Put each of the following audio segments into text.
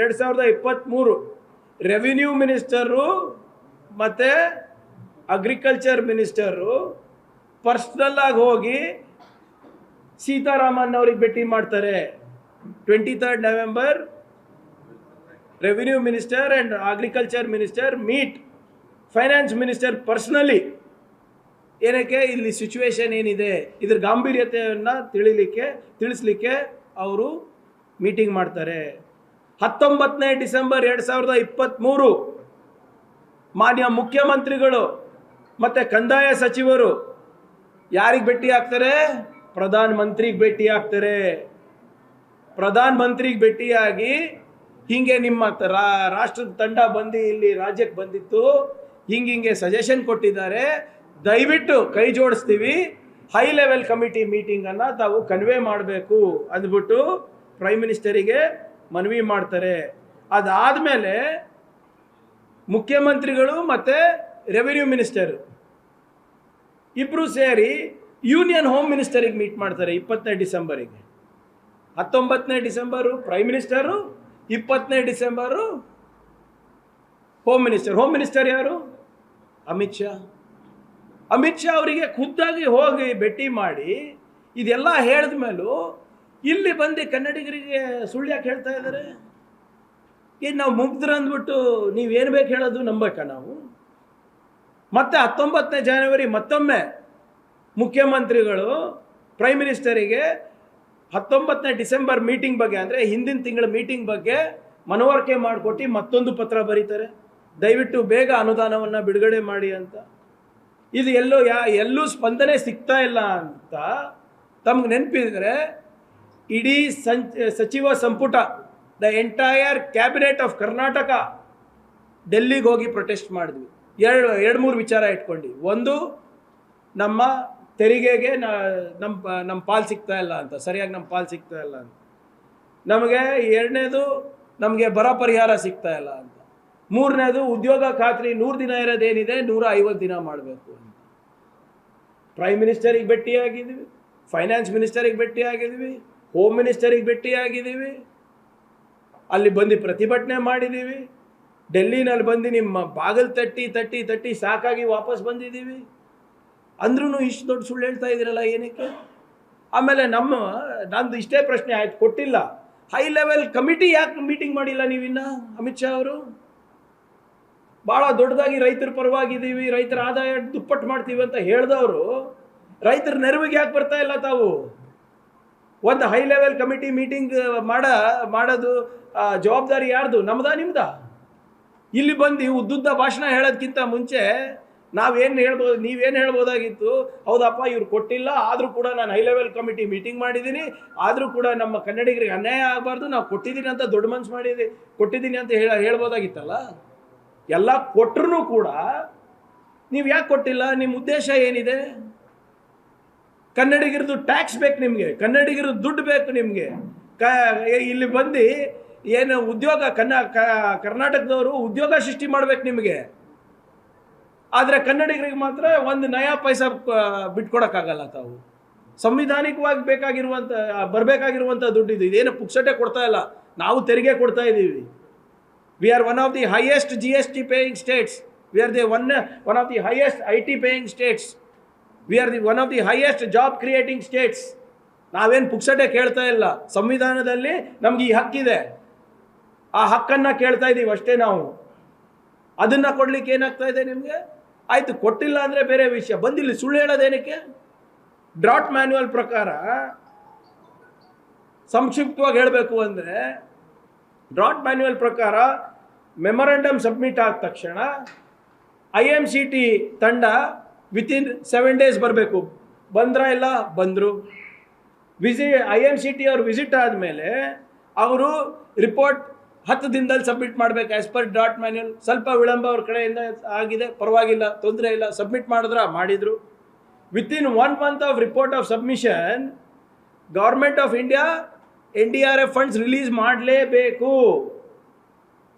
ಎರಡು ಸಾವಿರದ ಇಪ್ಪತ್ತ್ಮೂರು ರೆವಿನ್ಯೂ ಮಿನಿಸ್ಟರು ಮತ್ತು ಅಗ್ರಿಕಲ್ಚರ್ ಮಿನಿಸ್ಟರು ಪರ್ಸ್ನಲ್ಲಾಗಿ ಹೋಗಿ ಸೀತಾರಾಮನ್ ಅವ್ರಿಗೆ ಭೇಟಿ ಮಾಡ್ತಾರೆ. Twenty third November revenue minister and agriculture minister meet finance minister personally ಏನಕ್ಕೆ? ಇಲ್ಲಿ ಸಿಚುವೇಶನ್ ಏನಿದೆ? ಇದ್ರ ಗಾಂಭೀರ್ಯತೆಯನ್ನು ತಿಳಿಲಿಕ್ಕೆ, ತಿಳಿಸ್ಲಿಕ್ಕೆ ಅವರು ಮೀಟಿಂಗ್ ಮಾಡ್ತಾರೆ. ಹತ್ತೊಂಬತ್ತನೇ ಡಿಸೆಂಬರ್ ಎರಡು ಸಾವಿರದ ಇಪ್ಪತ್ತ್ಮೂರು ಮಾನ್ಯ ಮುಖ್ಯಮಂತ್ರಿಗಳು ಮತ್ತು ಕಂದಾಯ ಸಚಿವರು ಯಾರಿಗೆ ಭೇಟಿ ಆಗ್ತಾರೆ? ಪ್ರಧಾನ ಮಂತ್ರಿಗೆ ಭೇಟಿ ಆಗ್ತಾರೆ. ಪ್ರಧಾನ ಮಂತ್ರಿಗೆ ಭೇಟಿಯಾಗಿ ಹೀಗೆ ನಿಮ್ಮ ರಾಷ್ಟ್ರದ ತಂಡ ಬಂದು ಇಲ್ಲಿ ರಾಜ್ಯಕ್ಕೆ ಬಂದಿತ್ತು. ಹಿಂಗೆ ಹಿಂಗೆ ಸಜೆಷನ್ ಕೊಟ್ಟಿದ್ದಾರೆ. ದಯವಿಟ್ಟು ಕೈ ಜೋಡಿಸ್ತೀವಿ. ಹೈ ಲೆವೆಲ್ ಕಮಿಟಿ ಮೀಟಿಂಗನ್ನು ತಾವು ಕನ್ವೆ ಮಾಡಬೇಕು ಅಂದ್ಬಿಟ್ಟು ಪ್ರೈಮ್ ಮಿನಿಸ್ಟರಿಗೆ ಮನವಿ ಮಾಡ್ತಾರೆ. ಅದಾದಮೇಲೆ ಮುಖ್ಯಮಂತ್ರಿಗಳು ಮತ್ತು ರೆವಿನ್ಯೂ ಮಿನಿಸ್ಟರ್ ಇಬ್ಬರು ಸೇರಿ ಯೂನಿಯನ್ ಹೋಮ್ ಮಿನಿಸ್ಟರಿಗೆ ಮೀಟ್ ಮಾಡ್ತಾರೆ ಇಪ್ಪತ್ತನೇ ಡಿಸೆಂಬರಿಗೆ. ಹತ್ತೊಂಬತ್ತನೇ ಡಿಸೆಂಬರು ಪ್ರೈಮ್ ಮಿನಿಸ್ಟರು ಇಪ್ಪತ್ತನೇ December home minister home minister ಯಾರು? ಅಮಿತ್ ಶಾ. ಅಮಿತ್ ಶಾ ಅವರಿಗೆ ಖುದ್ದಾಗಿ ಹೋಗಿ ಭೇಟಿ ಮಾಡಿ ಇದೆಲ್ಲ ಹೇಳಿದ ಮೇಲೂ ಇಲ್ಲಿ ಬಂದು ಕನ್ನಡಿಗರಿಗೆ ಸುಳ್ಳು ಯಾಕೆ ಹೇಳ್ತಾ ಇದ್ದಾರೆ? ಏನು ನಾವು ಮುಗ್ದ್ರ ಅಂದ್ಬಿಟ್ಟು ನೀವೇನು ಬೇಕು ಹೇಳೋದು ನಂಬಕ್ಕ ನಾವು? ಮತ್ತೆ ಹತ್ತೊಂಬತ್ತನೇ ಜನವರಿ ಮತ್ತೊಮ್ಮೆ ಮುಖ್ಯಮಂತ್ರಿಗಳು ಪ್ರೈಮ್ ಮಿನಿಸ್ಟರಿಗೆ ಹತ್ತೊಂಬತ್ತನೇ ಡಿಸೆಂಬರ್ ಮೀಟಿಂಗ್ ಬಗ್ಗೆ ಅಂದರೆ ಹಿಂದಿನ ತಿಂಗಳ ಮೀಟಿಂಗ್ ಬಗ್ಗೆ ಮನವರಿಕೆ ಮಾಡಿಕೊಟ್ಟು ಮತ್ತೊಂದು ಪತ್ರ ಬರೀತಾರೆ. ದಯವಿಟ್ಟು ಬೇಗ ಅನುದಾನವನ್ನು ಬಿಡುಗಡೆ ಮಾಡಿ ಅಂತ. ಇದು ಎಲ್ಲೋ ಯಾ ಎಲ್ಲೂ ಸ್ಪಂದನೆ ಸಿಗ್ತಾ ಇಲ್ಲ ಅಂತ ತಮ್ಗೆ ನೆನಪಿದ್ರೆ ಇಡೀ ಸಂಚ ಸಚಿವ ಸಂಪುಟ the entire cabinet of Karnataka ಡೆಲ್ಲಿಗೆ ಹೋಗಿ ಪ್ರೊಟೆಸ್ಟ್ ಮಾಡಿದ್ವಿ. ಎರಡು ಎರಡು, ಮೂರು ವಿಚಾರ ಇಟ್ಕೊಂಡು. ಒಂದು, ನಮ್ಮ ತೆರಿಗೆಗೆ ನಮ್ಮ ನಮ್ಮ ಪಾಲು ಸಿಗ್ತಾ ಇಲ್ಲ ಅಂತ, ಸರಿಯಾಗಿ ನಮ್ಮ ಪಾಲು ಸಿಗ್ತಾ ಇಲ್ಲ ಅಂತ. ನಮಗೆ ಎರಡನೇದು ನಮಗೆ ಬರ ಪರಿಹಾರ ಸಿಗ್ತಾ ಇಲ್ಲ ಅಂತ. ಮೂರನೇದು ಉದ್ಯೋಗ ಖಾತ್ರಿ ನೂರು ದಿನ ಇರೋದೇನಿದೆ, ನೂರ ಐವತ್ತು ದಿನ ಮಾಡಬೇಕು ಅಂತ. ಪ್ರೈಮ್ ಮಿನಿಸ್ಟರಿಗೆ ಭೇಟಿಯಾಗಿದ್ವಿ ಫೈನಾನ್ಸ್ ಮಿನಿಸ್ಟರಿಗೆ ಭೇಟಿಯಾಗಿದ್ದೀವಿ ಹೋಮ್ ಮಿನಿಸ್ಟರಿಗೆ ಭೇಟಿಯಾಗಿದ್ದೀವಿ. ಅಲ್ಲಿ ಬಂದು ಪ್ರತಿಭಟನೆ ಮಾಡಿದ್ದೀವಿ. ಡೆಲ್ಲಿನಲ್ಲಿ ಬಂದು ನಿಮ್ಮ ಬಾಗಿಲು ತಟ್ಟಿ ತಟ್ಟಿ ತಟ್ಟಿ ಸಾಕಾಗಿ ವಾಪಸ್ ಬಂದಿದ್ದೀವಿ. ಅಂದ್ರೂ ಇಷ್ಟು ದೊಡ್ಡ ಸುಳ್ಳು ಹೇಳ್ತಾ ಇದ್ದೀರಲ್ಲ ಏನಕ್ಕೆ? ಆಮೇಲೆ ನಮ್ಮ, ನಂದು ಇಷ್ಟೇ ಪ್ರಶ್ನೆ ಆಯ್ತು, ಕೊಟ್ಟಿಲ್ಲ. ಹೈ ಲೆವೆಲ್ ಕಮಿಟಿ ಯಾಕೆ ಮೀಟಿಂಗ್ ಮಾಡಿಲ್ಲ ನೀವಿನ್ನ, ಅಮಿತ್ ಶಾ ಅವರು? ಭಾಳ ದೊಡ್ಡದಾಗಿ ರೈತರ ಪರವಾಗಿದ್ದೀವಿ, ರೈತರ ಆದಾಯ ದುಪ್ಪಟ್ಟು ಮಾಡ್ತೀವಿ ಅಂತ ಹೇಳ್ದವರು, ರೈತರ ನೆರವಿಗೆ ಯಾಕೆ ಬರ್ತಾ ಇಲ್ಲ ತಾವು? ಒಂದು ಹೈ ಲೆವೆಲ್ ಕಮಿಟಿ ಮೀಟಿಂಗ್ ಮಾಡ, ಮಾಡೋದು ಜವಾಬ್ದಾರಿ ಯಾರ್ದು? ನಮ್ದ, ನಿಮ್ದ? ಇಲ್ಲಿ ಬಂದು ಉದ್ದುದ್ದ ಭಾಷಣ ಹೇಳೋದಕ್ಕಿಂತ ಮುಂಚೆ ನಾವೇನು ಹೇಳ್ಬೋದು ನೀವೇನು ಹೇಳ್ಬೋದಾಗಿತ್ತು? ಹೌದಪ್ಪ, ಇವ್ರು ಕೊಟ್ಟಿಲ್ಲ, ಆದರೂ ಕೂಡ ನಾನು ಹೈ ಲೆವೆಲ್ ಕಮಿಟಿ ಮೀಟಿಂಗ್ ಮಾಡಿದ್ದೀನಿ ಆದರೂ ಕೂಡ ನಮ್ಮ ಕನ್ನಡಿಗರಿಗೆ ಅನ್ಯಾಯ ಆಗಬಾರ್ದು, ನಾವು ಕೊಟ್ಟಿದ್ದೀನಿ ಅಂತ ದೊಡ್ಡ ಮನ್ಸು ಮಾಡಿದೆ ಕೊಟ್ಟಿದ್ದೀನಿ ಅಂತ ಹೇಳ, ಹೇಳ್ಬೋದಾಗಿತ್ತಲ್ಲ? ಎಲ್ಲ ಕೊಟ್ಟರು ಕೂಡ ನೀವು ಯಾಕೆ ಕೊಟ್ಟಿಲ್ಲ? ನಿಮ್ಮ ಉದ್ದೇಶ ಏನಿದೆ? ಕನ್ನಡಿಗರದು ಟ್ಯಾಕ್ಸ್ ಬೇಕು ನಿಮಗೆ ಕನ್ನಡಿಗರದ್ದು ದುಡ್ಡು ಬೇಕು ನಿಮಗೆ. ಕ ಇಲ್ಲಿ ಬಂದು ಏನು ಉದ್ಯೋಗ, ಕನ್ನ ಕರ್ನಾಟಕದವರು ಉದ್ಯೋಗ ಸೃಷ್ಟಿ ಮಾಡ್ಬೇಕು ನಿಮಗೆ. ಆದರೆ ಕನ್ನಡಿಗರಿಗೆ ಮಾತ್ರ ಒಂದು ನಯಾ ಪೈಸಾ ಬಿಟ್ಕೊಡೋಕ್ಕಾಗಲ್ಲ ತಾವು. ಸಂವಿಧಾನಿಕವಾಗಿ ಬೇಕಾಗಿರುವಂಥ ಬರಬೇಕಾಗಿರುವಂಥ ದುಡ್ಡು ಇದು ಇದೇನು ಪುಕ್ಸಟೆ ಕೊಡ್ತಾ ಇಲ್ಲ. ನಾವು ತೆರಿಗೆ ಕೊಡ್ತಾ ಇದ್ದೀವಿ. We are one of the highest G S T paying states we are the one one of the highest I T paying states we are the one of the highest job creating states ನಾವೇನು ಪುಕ್ಸಟೆ ಕೇಳ್ತಾ ಇಲ್ಲ. ಸಂವಿಧಾನದಲ್ಲಿ ನಮ್ಗೆ ಈ ಹಕ್ಕಿದೆ ಆ ಹಕ್ಕನ್ನು ಕೇಳ್ತಾ ಇದ್ದೀವಿ ಅಷ್ಟೇ ನಾವು. ಅದನ್ನು ಕೊಡ್ಲಿಕ್ಕೆ ಏನಾಗ್ತಾ ಇದೆ ನಿಮಗೆ? ಆಯಿತು, ಕೊಟ್ಟಿಲ್ಲ ಅಂದರೆ ಬೇರೆ ವಿಷಯ. ಬಂದಿಲ್ಲ ಸುಳ್ಳು ಹೇಳೋದೇನಕ್ಕೆ ಡ್ರಾಟ್ ಮ್ಯಾನ್ಯುವಲ್ ಪ್ರಕಾರ ಸಂಕ್ಷಿಪ್ತವಾಗಿ ಹೇಳಬೇಕು ಅಂದರೆ, ಡ್ರಾಟ್ ಮ್ಯಾನ್ಯುವಲ್ ಪ್ರಕಾರ ಮೆಮೊರಂಡಮ್ ಸಬ್ಮಿಟ್ ಆದ ತಕ್ಷಣ, ಐ ಎಂ ಸಿ ಟಿ ತಂಡ ವಿತಿನ್ ಸೆವೆನ್ ಡೇಸ್ ಬರಬೇಕು. ಬಂದ್ರ ಇಲ್ಲ? ಬಂದರು. ವಿಸಿ ಐ ಎಂ ಸಿ ಟಿ ಅವ್ರು ವಿಸಿಟ್ ಆದಮೇಲೆ ಅವರು ರಿಪೋರ್ಟ್ ಹತ್ತು ದಿನದಲ್ಲಿ ಸಬ್ಮಿಟ್ ಮಾಡಬೇಕು ಆ್ಯಸ್ ಪರ್ ಡಾಟ್ ಮ್ಯಾನ್ಯಲ್ ಸ್ವಲ್ಪ ವಿಳಂಬ ಅವ್ರ ಕಡೆಯಿಂದ ಆಗಿದೆ, ಪರವಾಗಿಲ್ಲ, ತೊಂದರೆ ಇಲ್ಲ ಸಬ್ಮಿಟ್ ಮಾಡಿದ್ರ? ಮಾಡಿದರು. Within one month of report of submission government of India N D R F funds release ಮಾಡಲೇಬೇಕು.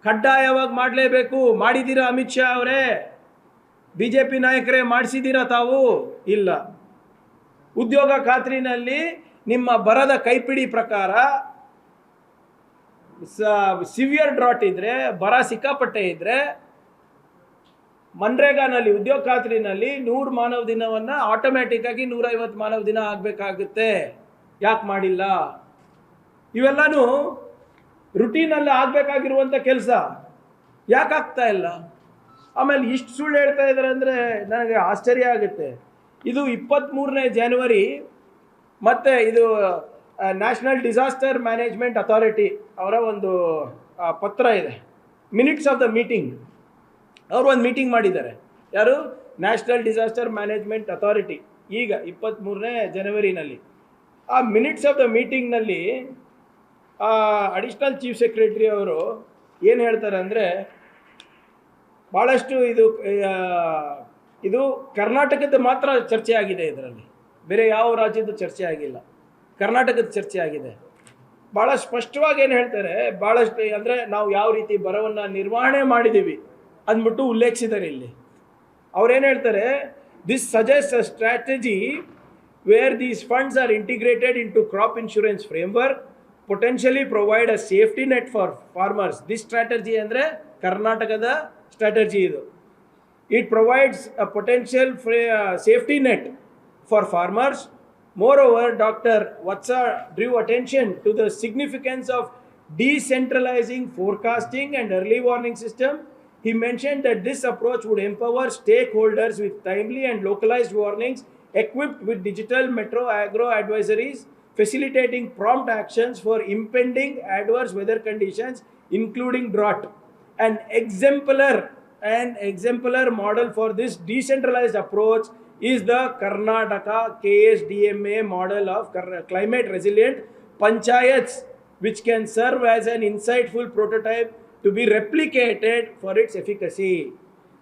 ಕಡ್ಡಾಯವಾಗಿ ಮಾಡಲೇಬೇಕು. ಮಾಡಿದ್ದೀರಾ ಅಮಿತ್ ಶಾ ಅವರೇ? ಬಿ ಜೆ ಪಿ ನಾಯಕರೇ ಮಾಡಿಸಿದ್ದೀರಾ ತಾವು? ಇಲ್ಲ. ಉದ್ಯೋಗ ಖಾತ್ರಿನಲ್ಲಿ ನಿಮ್ಮ ಬರದ ಕೈಪಿಡಿ ಪ್ರಕಾರ ಸಿವಿಯರ್ ಡ್ರಾಟ್ ಇದ್ರೆ, ಬರ ಸಿಕ್ಕಾಪಟ್ಟೆ ಇದ್ರೆ, ಮನ್ರೇಗಾನಲ್ಲಿ, ಉದ್ಯೋಗ ಖಾತ್ರಿನಲ್ಲಿ ನೂರು ಮಾನವ ದಿನವನ್ನು ಆಟೋಮ್ಯಾಟಿಕ್ ಆಗಿ ನೂರೈವತ್ತು ಮಾನವ ದಿನ ಆಗಬೇಕಾಗುತ್ತೆ. ಯಾಕೆ ಮಾಡಿಲ್ಲ? ಇವೆಲ್ಲನೂ ರುಟೀನಲ್ಲಿ ಆಗಬೇಕಾಗಿರುವಂಥ ಕೆಲಸ. ಯಾಕಾಗ್ತಾ ಇಲ್ಲ? ಆಮೇಲೆ ಇಷ್ಟು ಸುಳ್ಳು ಹೇಳ್ತಾ ಇದ್ದಾರೆ ಅಂದರೆ ನನಗೆ ಆಶ್ಚರ್ಯ ಆಗುತ್ತೆ. ಇದು ಇಪ್ಪತ್ತ್ಮೂರನೇ ಜನವರಿ ಮತ್ತು ಇದು ನ್ಯಾಷನಲ್ ಡಿಸಾಸ್ಟರ್ ಮ್ಯಾನೇಜ್ಮೆಂಟ್ ಅಥಾರಿಟಿ ಅವರ ಒಂದು ಪತ್ರ ಇದೆ. ಮಿನಿಟ್ಸ್ ಆಫ್ ದ ಮೀಟಿಂಗ್ ಅವರು ಒಂದು ಮೀಟಿಂಗ್ ಮಾಡಿದ್ದಾರೆ. ಯಾರು? ನ್ಯಾಷನಲ್ ಡಿಸಾಸ್ಟರ್ ಮ್ಯಾನೇಜ್ಮೆಂಟ್ ಅಥಾರಿಟಿ ಈಗ ಇಪ್ಪತ್ತ್ಮೂರನೇ ಜನವರಿನಲ್ಲಿ ಆ ಮಿನಿಟ್ಸ್ ಆಫ್ ದ ಮೀಟಿಂಗ್ನಲ್ಲಿ ಅಡಿಷ್ನಲ್ ಚೀಫ್ ಸೆಕ್ರೆಟರಿ ಅವರು ಏನು ಹೇಳ್ತಾರೆ ಅಂದರೆ ಭಾಳಷ್ಟು ಇದು ಇದು ಕರ್ನಾಟಕದ ಮಾತ್ರ ಚರ್ಚೆ ಆಗಿದೆ ಇದರಲ್ಲಿ. ಬೇರೆ ಯಾವ ರಾಜ್ಯದ ಚರ್ಚೆ ಆಗಿಲ್ಲ. ಕರ್ನಾಟಕದ ಚರ್ಚೆ ಆಗಿದೆ. ಭಾಳ ಸ್ಪಷ್ಟವಾಗಿ ಏನು ಹೇಳ್ತಾರೆ ಭಾಳಷ್ಟು ಅಂದರೆ ನಾವು ಯಾವ ರೀತಿ ಬರವನ್ನು ನಿರ್ವಹಣೆ ಮಾಡಿದ್ದೀವಿ ಅಂದ್ಬಿಟ್ಟು ಉಲ್ಲೇಖಿಸಿದ್ದಾರೆ ಇಲ್ಲಿ. ಅವ್ರೇನು ಹೇಳ್ತಾರೆ this suggest a strategy where these funds are integrated into crop insurance framework potentially provide a safety net for farmers this strategy ಅಂದರೆ ಕರ್ನಾಟಕದ ಸ್ಟ್ರಾಟಜಿ ಇದು It provides a potential fra- uh, safety net for farmers. Moreover, Dr. Vatsa drew attention to the significance of decentralizing forecasting and early warning system. He mentioned that this approach would empower stakeholders with timely and localized warnings equipped with digital metro agro advisories, facilitating prompt actions for impending adverse weather conditions, including drought. An exemplar an exemplar model for this decentralized approach is the Karnataka KSDMA model of climate resilient panchayats, which can serve as an insightful prototype to be replicated for its efficacy.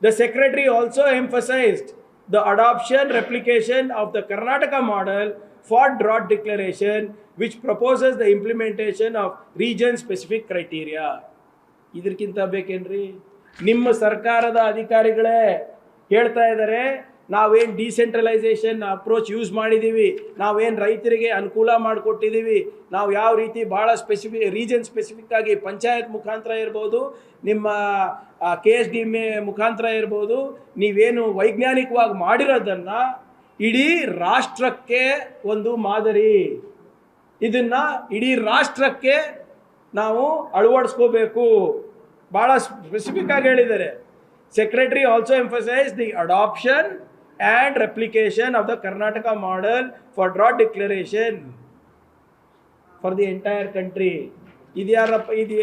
The secretary also emphasized the adoption replication of the Karnataka model for drought declaration, which proposes the implementation of region specific criteria. ಇದಕ್ಕಿಂತ ಬೇಕೇನ್ರಿ? ನಿಮ್ಮ ಸರ್ಕಾರದ ಅಧಿಕಾರಿಗಳೇ ಹೇಳ್ತಾ ಇದ್ದಾರೆ ನಾವೇನು decentralisation approach use ಮಾಡಿದ್ದೀವಿ ನಾವೇನು ರೈತರಿಗೆ ಅನುಕೂಲ ಮಾಡಿಕೊಟ್ಟಿದ್ದೀವಿ ನಾವು ಯಾವ ರೀತಿ ಭಾಳ ಸ್ಪೆಸಿಫಿ, ರೀಜನ್ ಸ್ಪೆಸಿಫಿಕ್ ಆಗಿ ಪಂಚಾಯತ್ ಮುಖಾಂತರ ಇರ್ಬೋದು, ನಿಮ್ಮ ಕೆ ಎಸ್ ಡಿ ಮೇ ಮುಖಾಂತರ ಇರ್ಬೋದು, ನೀವೇನು ವೈಜ್ಞಾನಿಕವಾಗಿ ಮಾಡಿರೋದನ್ನು ಇಡೀ ರಾಷ್ಟ್ರಕ್ಕೆ ಒಂದು ಮಾದರಿ. ಇದನ್ನು ಇಡೀ ರಾಷ್ಟ್ರಕ್ಕೆ ನಾವು ಅಳವಡಿಸ್ಕೋಬೇಕು. ಭಾಳ ಸ್ಪೆಸಿಫಿಕ್ ಆಗಿ ಹೇಳಿದ್ದಾರೆ. Secretary also emphasise the adoption and replication of the Karnataka model for drought declaration for the entire country ಇದು ಯಾರಪ್ಪ ಇದು